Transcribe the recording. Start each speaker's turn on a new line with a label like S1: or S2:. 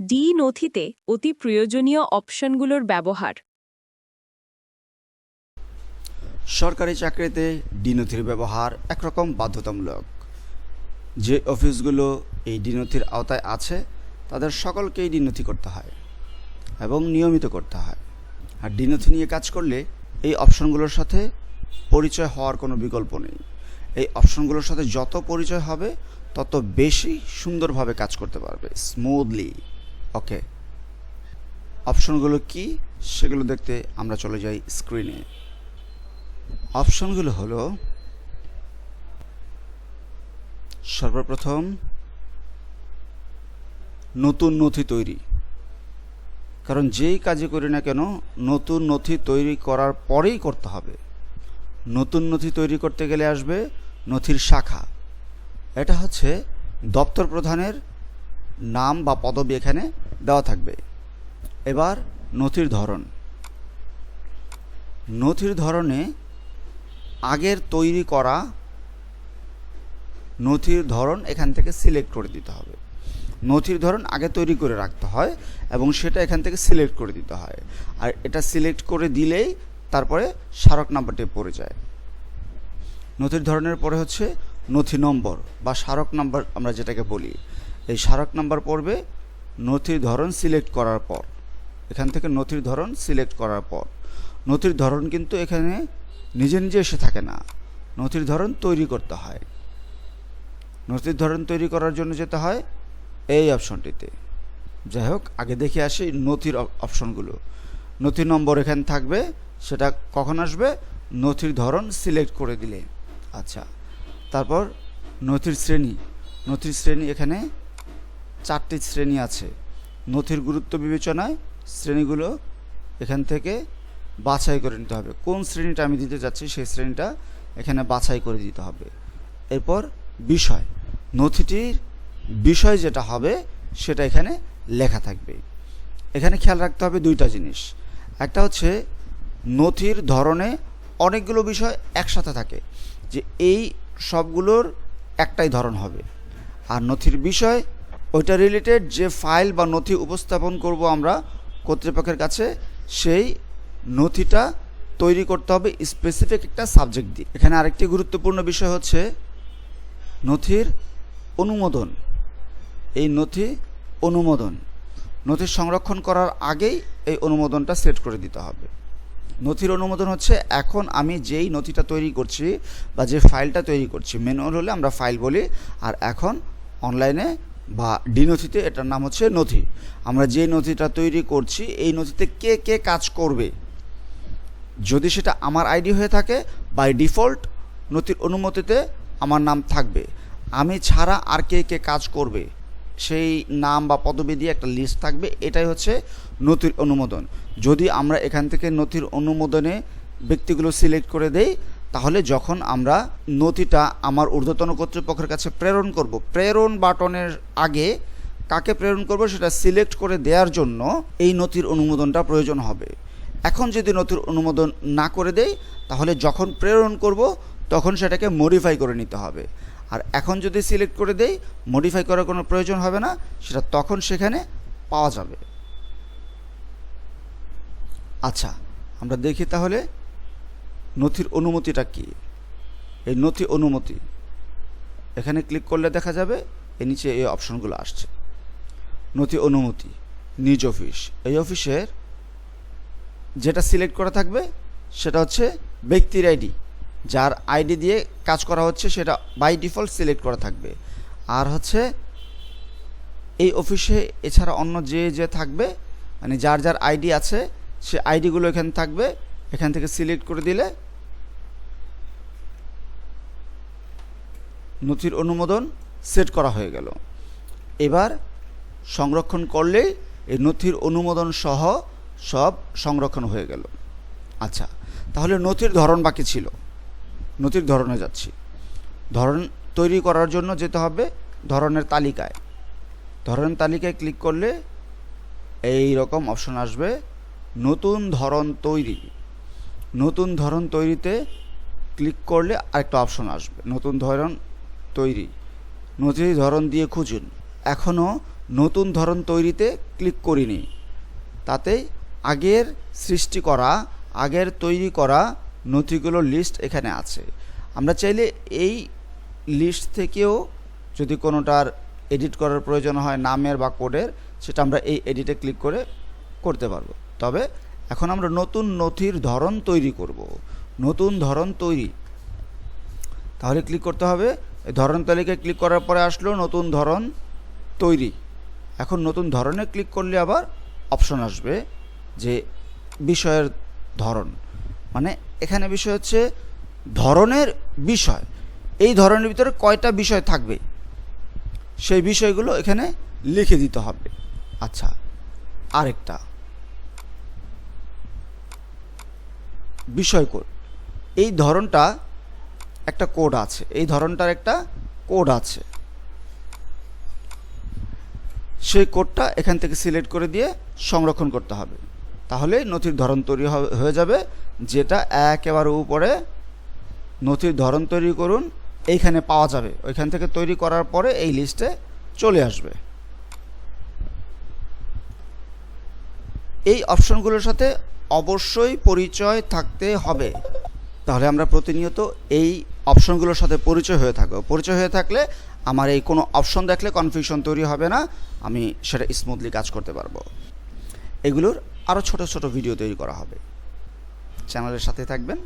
S1: D নথিতে অতি প্রয়োজনীয় অপশনগুলোর ব্যবহার।
S2: সরকারি চাকরিতে ডিনথির ব্যবহার একরকম বাধ্যতামূলক। যে অফিসগুলো এই ডিনথির আওতায় আছে, তাদের সকলকেই ডিনথি করতে হয় এবং নিয়মিত করতে হয়। আর ডিনথি নিয়ে কাজ করলে এই অপশনগুলোর সাথে পরিচয় হওয়ার কোনো বিকল্প নেই। এই অপশনগুলোর সাথে যত পরিচয় হবে, তত বেশি সুন্দরভাবে কাজ করতে পারবে স্মুথলি ওকে অপশনগুলো কি? সেগুলো দেখতে আমরা চলে যাই স্ক্রিনে অপশনগুলো হলো, সর্বপ্রথম, নতুন নথি তৈরি। কারণ যেই কাজে করি না কেন, নতুন নথি তৈরি করার পরেই করতে হবে। নতুন নথি তৈরি করতে গেলে আসবে নথির শাখা। এটা হচ্ছে দপ্তর প্রধানের নাম বা পদবি এখানে দেওয়া থাকবে। এবার নথির ধরন। নথির ধরনে আগের তৈরি করা নথির ধরন এখান থেকে সিলেক্ট করে দিতে হবে। নথির ধরন আগে তৈরি করে রাখতে হয় এবং সেটা এখান থেকে সিলেক্ট করে দিতে হয়। আর এটা সিলেক্ট করে দিলেই তারপরে স্মারক নাম্বারটি পড়ে যায়। নথির ধরনের পরে হচ্ছে নথি নম্বর বা স্মারক নাম্বার আমরা যেটাকে বলি। এই স্মারক নাম্বার পড়বে নথির ধরন সিলেক্ট করার পর, এখান থেকে নথির ধরন সিলেক্ট করার পর, নথির ধরন কিন্তু এখানে নিজে নিজে এসে থাকে না। নথির ধরন তৈরি করতে হয়। নথির ধরন তৈরি করার জন্য যেতে হয় এই অপশনটিতে। যাই হোক, আগে দেখে আসি নথির অপশনগুলো। নথি নম্বর এখানে থাকবে, সেটা কখন আসবে? নথির ধরন সিলেক্ট করে দিলে। আচ্ছা তারপর নথির শ্রেণি। নথির শ্রেণি এখানে চারটি শ্রেণি আছে। নথির গুরুত্ব বিবেচনায় শ্রেণীগুলো এখান থেকে বাছাই করে নিতে হবে। কোন শ্রেণীটা আমি দিতে যাচ্ছি সেই শ্রেণীটা এখানে বাছাই করে দিতে হবে। এরপর বিষয়। নথিটির বিষয় যেটা হবে সেটা এখানে লেখা থাকবে। এখানে খেয়াল রাখতে হবে দুইটা জিনিস। একটা হচ্ছে নথির ধরনে অনেকগুলো বিষয় একসাথে থাকে, যে এই সবগুলোর একটাই ধরন হবে। আর নথির বিষয় ওইটা রিলেটেড যে ফাইল বা নথি উপস্থাপন করব আমরা কর্তৃপক্ষের কাছে, সেই নথিটা তৈরি করতে হবে স্পেসিফিক একটা সাবজেক্ট দিয়ে। এখানে আরেকটি গুরুত্বপূর্ণ বিষয় হচ্ছে নথির অনুমোদন। এই নথি অনুমোদন, নথি সংরক্ষণ করার আগেই এই অনুমোদনটা সেট করে দিতে হবে। নথির অনুমোদন হচ্ছে এখন আমি যেই নথিটা তৈরি করছি বা যে ফাইলটা তৈরি করছি ম্যানুয়াল হলে আমরা ফাইল বলি, আর এখন অনলাইনে বা ডি নথিতে, এটার নাম হচ্ছে নথি। আমরা যে নথিটা তৈরি করছি, এই নথিতে কে কে কাজ করবে? যদি সেটা আমার আইডি হয়ে থাকে, বাই ডিফল্ট নথির অনুমতিতে আমার নাম থাকবে। আমি ছাড়া আর কে কে কাজ করবে? সেই নাম বা পদবি দিয়ে একটা লিস্ট থাকবে, এটাই হচ্ছে নথির অনুমোদন। যদি আমরা এখান থেকে নথির অনুমোদনে ব্যক্তিগুলো সিলেক্ট করে দেই তাহলে যখন আমরা নথিটা আমার ঊর্ধ্বতন কর্তৃপক্ষের কাছে প্রেরণ করব, প্রেরণ বাটনের আগে কাকে প্রেরণ করব সেটা সিলেক্ট করে দেওয়ার জন্য এই নথির অনুমোদনটা প্রয়োজন হবে। এখন যদি নথির অনুমোদন না করে দেই, তাহলে যখন প্রেরণ করব, তখন সেটাকে মডিফাই করে নিতে হবে। আর এখন যদি সিলেক্ট করে দেই মডিফাই করার কোনো প্রয়োজন হবে না, সেটা তখন সেখানে পাওয়া যাবে। আচ্ছা আমরা দেখি তাহলে নথির অনুমতিটা কি? এই নথি অনুমতি। এখানে ক্লিক করলে দেখা যাবে, এর নিচে এই অপশনগুলো আসছে। নথি অনুমতি, নিজ অফিস। এই অফিসের যেটা সিলেক্ট করা থাকবে, সেটা হচ্ছে ব্যক্তির আইডি। যার আইডি দিয়ে কাজ করা হচ্ছে, সেটা বাই ডিফল্ট সিলেক্ট করা থাকবে। আর হচ্ছে, এই অফিসে এছাড়া অন্য যে যে থাকবে মানে যার যার আইডি আছে, সে আইডিগুলো এখানে থাকবে। এখান থেকে সিলেক্ট করে দিলে নথির অনুমোদন সেট করা হয়ে গেল। এবার সংরক্ষণ করলেই এই নথির অনুমোদন সহ সব সংরক্ষণ হয়ে গেল। আচ্ছা তাহলে নথির ধরন বাকি ছিল। নথির ধরনে যাচ্ছি। ধরন তৈরি করার জন্য যেতে হবে ধরনের তালিকায়। ধরনের তালিকায় ক্লিক করলে এই রকম অপশন আসবে, নতুন ধরন তৈরি। নতুন ধরন তৈরিতে ক্লিক করলে আরেকটা অপশন আসবে। নতুন ধরন তৈরি। নথির ধরন দিয়ে খুঁজুন। এখনও নতুন ধরন তৈরিতে ক্লিক করিনি। তাতে আগের সৃষ্টি করা, আগের তৈরি করা নথিগুলোর লিস্ট এখানে আছে। আমরা চাইলে এই লিস্ট থেকেও যদি কোনোটার এডিট করার প্রয়োজন হয় নামের বা কোডের, সেটা আমরা এই এডিটে ক্লিক করে করতে পারব। তবে এখন আমরা নতুন নথির ধরন তৈরি করব। নতুন ধরন তৈরি। তাহলে ক্লিক করতে হবে ধরন তালিকায় ক্লিক করার পরে আসলো নতুন ধরন তৈরি। এখন নতুন ধরনে ক্লিক করলে আবার অপশন আসবে যে বিষয়ের ধরন। মানে এখানে বিষয় হচ্ছে ধরনের বিষয়। এই ধরনের ভিতরে কয়টা বিষয় থাকবে? সেই বিষয়গুলো এখানে লিখে দিতে হবে। আচ্ছা আরেকটা। বিষয় কোড। এই ধরনটা একটা কোড আছে। এই ধরনটার একটা কোড আছে। সেই কোডটা এখান থেকে সিলেক্ট করে দিয়ে সংরক্ষণ করতে হবে। তাহলে নথির ধরন তৈরি হয়ে যাবে, যেটা একেবারে উপরে নথির ধরন তৈরি করুন, এইখানে পাওয়া যাবে। ওইখান থেকে তৈরি করার পরে এই লিস্টে চলে আসবে। এই অপশনগুলোর সাথে অবশ্যই পরিচয় থাকতে হবে। তাহলে আমরা প্রতিনিয়ত এই অপশনগুলোর সাথে পরিচয় হয়ে থাকো। পরিচয় হয়ে থাকলে আমার এই কোনো অপশন দেখলে কনফিউশন তৈরি হবে না, আমি সেটা স্মুথলি কাজ করতে পারব। এগুলোর আরও ছোট ছোট ভিডিও তৈরি করা হবে। চ্যানেলের সাথে থাকবেন।